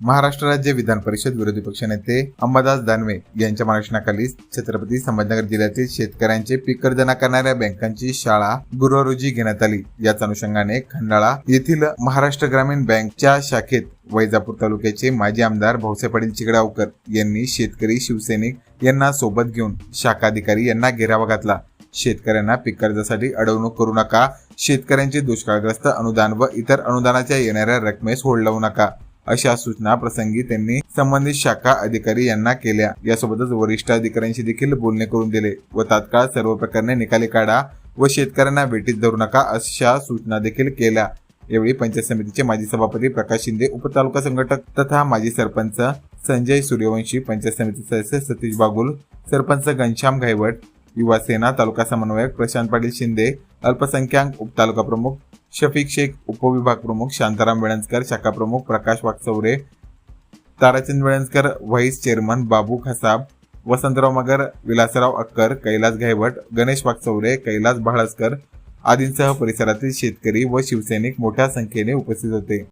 महाराष्ट्र राज्य विधान परिषद विरोधी पक्षनेते अंबादास दानवे यांच्या मार्गदर्शनाखाली छत्रपती संभाजीनगर जिल्ह्यातील शेतकऱ्यांचे पीक कर्ज न करणाऱ्या बँकांची शाळा गुरुवार रोजी घेण्यात आली. याच अनुषंगाने खंडाळा येथील महाराष्ट्र ग्रामीण बँकच्या शाखेत वैजापूर तालुक्याचे माजी आमदार भाऊसाहेब पाटील चिगडावकर यांनी शेतकरी शिवसैनिक यांना सोबत घेऊन शाखा अधिकारी यांना घेरावा घातला. शेतकऱ्यांना पीक कर्जासाठी अडवणूक करू नका. शेतकऱ्यांचे दुष्काळग्रस्त अनुदान व इतर अनुदानाच्या येणाऱ्या रकमेस होल्ड लावू नका. अशा सूचना प्रसंगी त्यांनी संबंधित शाखा अधिकारी यांना केल्या. यासोबतच वरिष्ठ अधिकाऱ्यांशी देखील बोलणे करून दिले व तात्काळ सर्व प्रकरणे निकाली काढा व शेतकऱ्यांना भेटीत धरू नका अशा सूचना देखील केल्या. यावेळी पंचायत समितीचे माजी सभापती प्रकाश शिंदे उपतालुका संघटक तथा माजी सरपंच संजय सूर्यवंशी पंचायत समिती सदस्य सतीश बागुल सरपंच घनश्याम घायवट युवा सेना तालुका समन्वयक प्रशांत पाटील शिंदे अल्पसंख्याक उपतालुका प्रमुख शफीक शेख उपविभाग प्रमुख शांताराम वेळंजकर शाखा प्रमुख प्रकाश वाकचौरे ताराचंद वेळंजकर व्हाईस चेअरमन बाबू खसाब वसंतराव मगर विलासराव अक्कर कैलास घायवट गणेश वाकचौरे कैलास भाळसकर आदींसह परिसरातील शेतकरी व शिवसैनिक मोठ्या संख्येने उपस्थित होते.